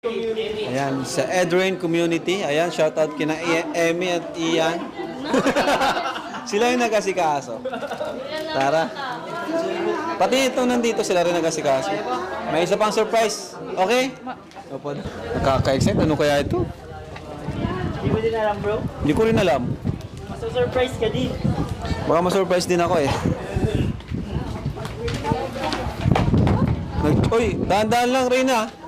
Ayan, sa Edrain Community. Ayan, shoutout kina Emmy at Ian. sila yung nag-asikaso. Tara. Pati ito nandito sila rin nag-asikaso. May isa pang surprise. Okay? Opo. Nakaka-excite. Ano kaya ito? Hindi mo din alam bro? Hindi ko rin alam. Maso-surprise ka din. Baka ma-surprise din ako eh. Nag Uy, dahan-dahan lang, Reyna.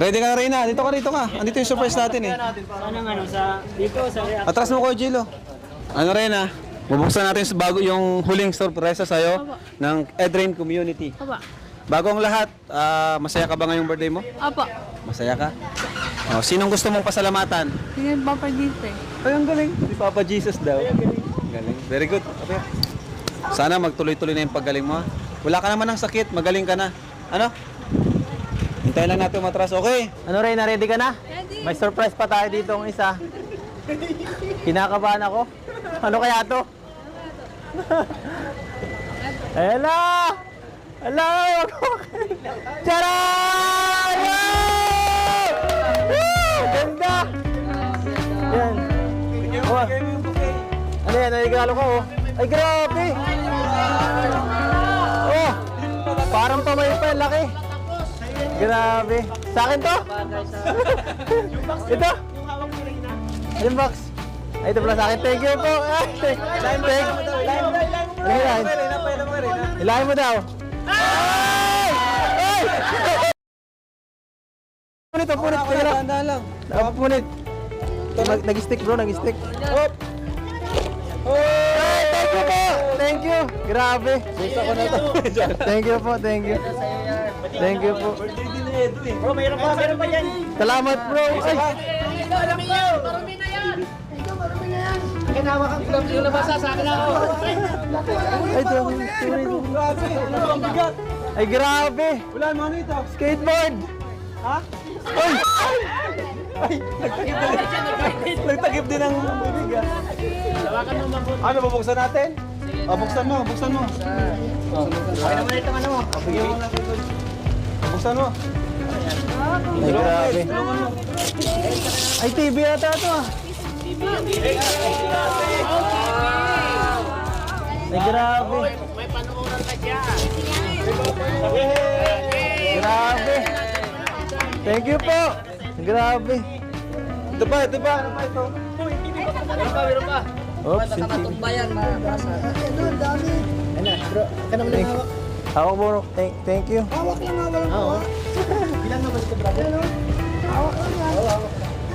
Ready ka na, Reyna. Dito ka, dito ka. Andito yung surprise natin eh. Saan ang ano? Sa, dito, sa react. Atras mo ko, Jilo. Ano, Reyna? Bubuksan natin sa bago yung huling sorpresa sa'yo ng Edrain Community. Apa. Bago ang lahat, ah, masaya ka ba ngayong birthday mo? Apa. Masaya ka? Oh, sinong gusto mong pasalamatan? Sige, Papa dito eh. Ay, ang galing. Si Papa Jesus daw. Galing. Very good. Okay. Sana magtuloy-tuloy na yung paggaling mo. Wala ka naman ng sakit. Magaling ka na. Ano? Hintayin lang natin matras. Okay. Ano Ray, na-ready ka na? May surprise pa tayo dito ang isa. Kinakabahan ako. Ano kaya to? Hello! Hello! Charan! Woo! Ganda! Yan. Oh. Ano yan? Nagigalo ko oh. Ay, grabe! Oh! Parang pamay pa yung laki. Grabe. Sa akin to? ito? Yung box. Ay, ito pala sa akin. Thank you po. Ay, thank you. Ilahin. Ilahin mo daw. Ay! Ay! Punit, oh, punit. Teka lang. Lang. Ah, punit. Nag- Nag-stick bro, nag-stick. Hop! Ay, thank you po. Thank you. Grabe. Thank you po, thank you. Thank you po. Bro, mayroon pa. Mayroon pa yan. Salamat bro. Ay, ay, grabe. Ay, grabe. Wala mo ano ito. Skateboard. Ha? Ay! Ay, nagtakip din. Nagtakip din ang bibig ah. Ano, bubuksan natin? O, buksan mo, buksan mo. Okay naman ito ano mo. Bigyan mo na. Buksan mo. Ay, grabe. Ay, TV yata ito ah. Ay, grabe. Grabe. Thank you po. Grabe. Ito pa, ito pa. Ano pa ito? Oops, yung TV. Thank, hawak mo. bro. Thank, thank you. Hawak lang nga Oo. Ilan na ba ito, brother? Hawak lang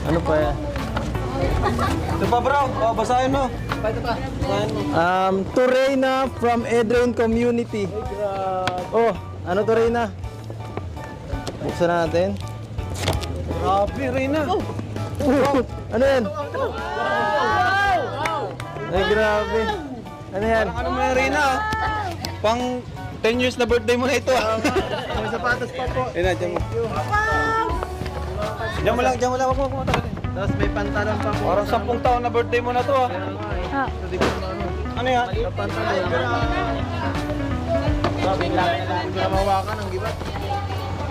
Ano pa yan? Ito pa bro, o, basahin mo. Basahin mo. Um, to Reyna from Edrin Community. Oh, ano to Reyna? Buksan natin. Grabe, Reyna. ano yan? Ay, grabe. Ano yan? Ano mo yan, Reyna? ah? Pang 10 years na birthday mo na ito ah. May sapatos pa po. Ayun na, dyan mo. Dyan mo lang, dyan mo lang. Huwag mo kumatagal. Tapos may pantalon pa po. Parang 10 taon na birthday mo na to ah. Ah. Ano yan? Sa pantalon. Sabi lang na lang. Hindi na mawakan ang gibat.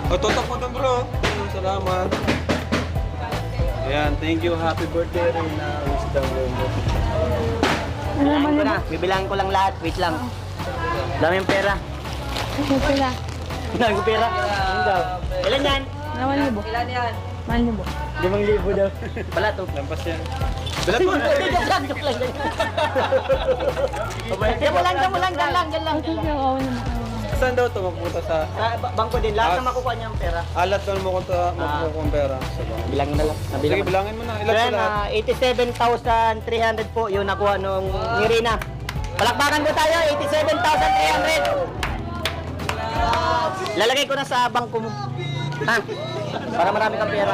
O, tutok mo doon bro. Salamat. Ayan, thank you. Happy birthday, Reyna. Wisdom mo. Ano naman ko yun? na. Bibilangin ko lang lahat. Wait lang. Dami yung pera. Ano sila? Dami yung pera. Ano daw? Ilan yan? Naman libo. Ilan yan? Man libo. Limang libo daw. Wala to. Lampas yan. Na. Joke lang. Diyan mo lang, diyan lang, diyan lang, diyan lang. Naman. Saan daw ito mapunta sa... Sa ba- bangko din, lahat na makukuha niya ang pera. Alat doon mo kung makukuha ang pera. Bilangin na lang. Sige, bilangin mo na. Ilan lahat? ah, 87,300 po yung nakuha nung ni Rina. Palakpakan po tayo, 87,300. Lalagay ko na sa bangko mo. Ha? Para marami kang pera.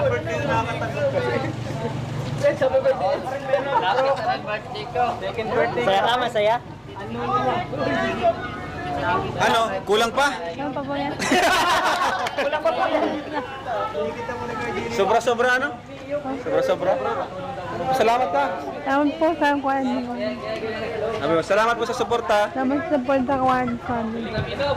Saya ka, masaya? Ano? Kulang pa? Ano pa po yan? Kulang pa po yan. Sobra-sobra ano? Sobra-sobra? Salamat ka. Salamat po sa mo, salamat po sa suporta. Salamat sa kawan. Salamat.